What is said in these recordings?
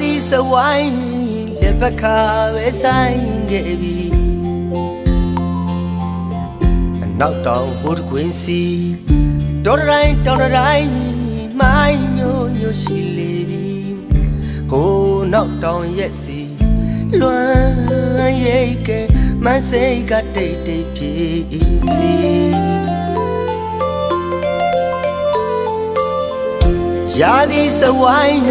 သည်စဝိုင်းလက်ပခါပဲဆိုင်ခဲ့ပြီအနောက်တောင်ဘုဒ္ဓကွင်းစီတော်တိုင်းတောင်တိုင်းမိုင်းညိုညိုရှိလေပြီဟိုးနောက်တောင်ရက်စီလွမ်းရိတ်ကဲမစိတ်ကတိတ်တိတ်ပြေးစီ ရာဒီစဝိုင်း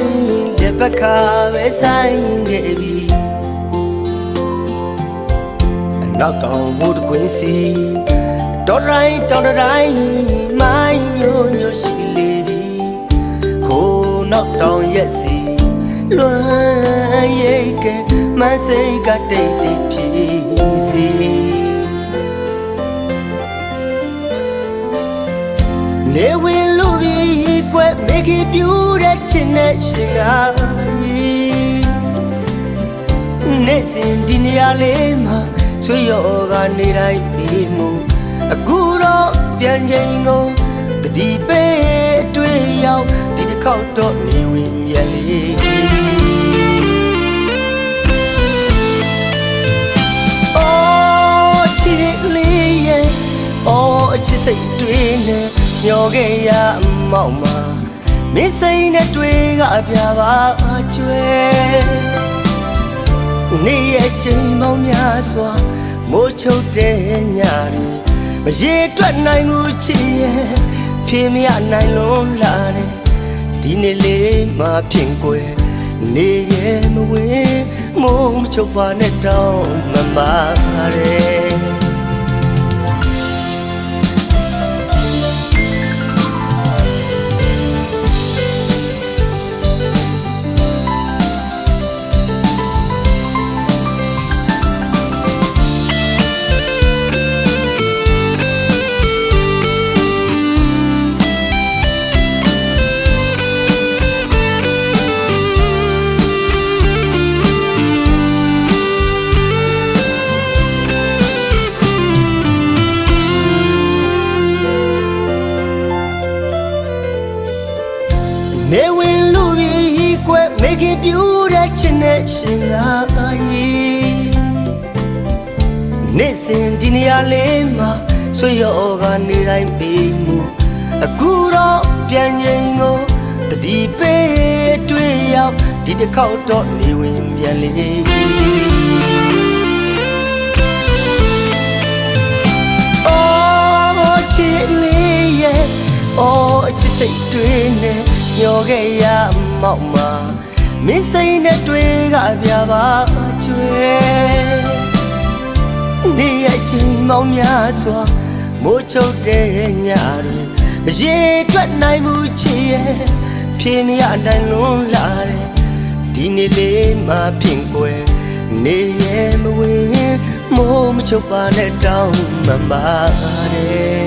လက်ပခါပဲဆိုင်ခဲ့ပြီအနောက်တောင်ဘုဒ္ဓကွင်းစီတော်တိုင်းတောင်တိုင်းမိုင်းညိုညိုရှိလေပြီခိုးနောက်တောင်ရက်စီလွမ်းရိတ်ကဲမစိတ်ကတိတ်တိတ်ဖြစ် ခင်ပြူတဲ့ချင်တဲ့ရှင်ကားကြီးနေစဉ်ဒီနေရာလေးမှာဆွေရောကနေတိုင်းပြီးမှုအခုတော့ပြန်ချိန်ကိုတတိပေးအတွေ့ရောက်ဒီတစ်ခေါက်တော့နေဝင်ပြန်လေအော်ချစ်လေးရဲ့အော်အချစ်စိတ်တွေနဲ့မျောခဲ့ရအမောက်မှာ မင်းစိတ်နဲ့တွေးကအပြာပါကျွဲနေ့ရဲ့ချိန်ပေါင်းများစွာမိုးချုပ်တဲ့ညတွေမရေတွက်နိုင်ဘူးချစ်ရဲ့ဖြေမရနိုင်လုံးလာတယ်ဒီနေ့လေးမှဖြင့်ကွယ်နေရဲ့မဝင်မိုးမချုပ်ပါနဲ့တောင်းမမာရဲ ခင်ပြူတဲ့ချင်တဲ့ရှင်ကားကြီးနေစဉ်ဒီနေရာလေးမှာဆွေရောကနေတိုင်းပြီးမှုအခုတော့ပြန်ချိန်ကိုတတိပေးတွေ့ရောက်ဒီတစ်ခေါက်တော့နေဝင်ပြန်လေအော်ချစ်လေးရဲ့အော်အချစ်စိတ်တွေနဲ့မျောခဲ့ရမောက်မှာ မင်းစိတ်နဲ့တွေးကပြပါကျွဲနေရဲ့ချိန်မောင်းများစွာမိုးချုပ်တဲ့ညတွေမရေတွက်နိုင်မှုချစ်ရဲ့ဖြေမရနိုင်လွန်လာတယ်ဒီနေ့လေးမှဖြင့်ကွယ်နေရဲ့မဝင်မိုးမချုပ်ပါနဲ့တောင်းမမာတယ်